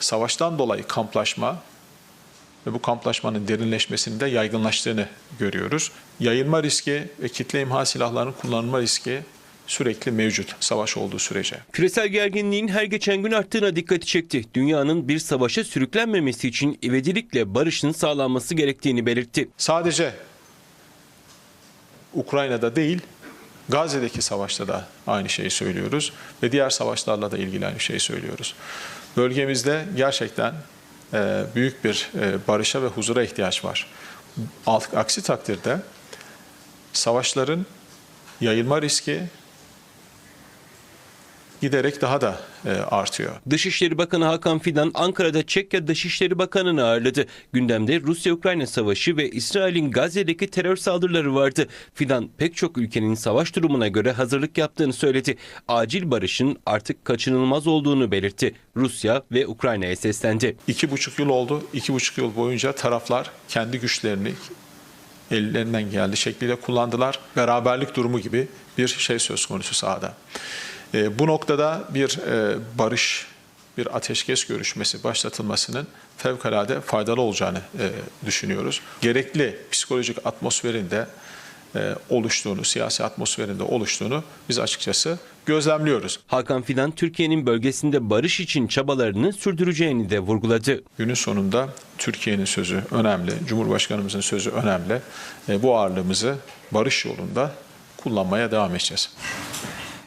savaştan dolayı kamplaşma ve bu kamplaşmanın derinleşmesinin de yaygınlaştığını görüyoruz. Yayılma riski ve kitle imha silahlarının kullanılma riski sürekli mevcut savaş olduğu sürece. Küresel gerginliğin her geçen gün arttığına dikkati çekti. Dünyanın bir savaşa sürüklenmemesi için ivedilikle barışın sağlanması gerektiğini belirtti. Sadece Ukrayna'da değil, Gazze'deki savaşta da aynı şeyi söylüyoruz ve diğer savaşlarla da ilgili aynı şeyi söylüyoruz. Bölgemizde gerçekten e, büyük bir e, barışa ve huzura ihtiyaç var. Aksi takdirde savaşların yayılma riski giderek daha da e, artıyor. Dışişleri Bakanı Hakan Fidan Ankara'da Çekya Dışişleri Bakanı'nı ağırladı. Gündemde Rusya-Ukrayna savaşı ve İsrail'in Gazze'deki terör saldırıları vardı. Fidan pek çok ülkenin savaş durumuna göre hazırlık yaptığını söyledi. Acil barışın artık kaçınılmaz olduğunu belirtti. Rusya ve Ukrayna'ya seslendi. İki buçuk yıl oldu. İki buçuk yıl boyunca taraflar kendi güçlerini ellerinden geldiği şekliyle kullandılar. Beraberlik durumu gibi bir şey söz konusu sahada. E, bu noktada bir e, barış, bir ateşkes görüşmesi başlatılmasının fevkalade faydalı olacağını e, düşünüyoruz. Gerekli psikolojik atmosferin de e, oluştuğunu, siyasi atmosferin de oluştuğunu biz açıkçası gözlemliyoruz. Hakan Fidan Türkiye'nin bölgesinde barış için çabalarını sürdüreceğini de vurguladı. Günün sonunda Türkiye'nin sözü önemli, Cumhurbaşkanımızın sözü önemli. E, bu ağırlığımızı barış yolunda kullanmaya devam edeceğiz.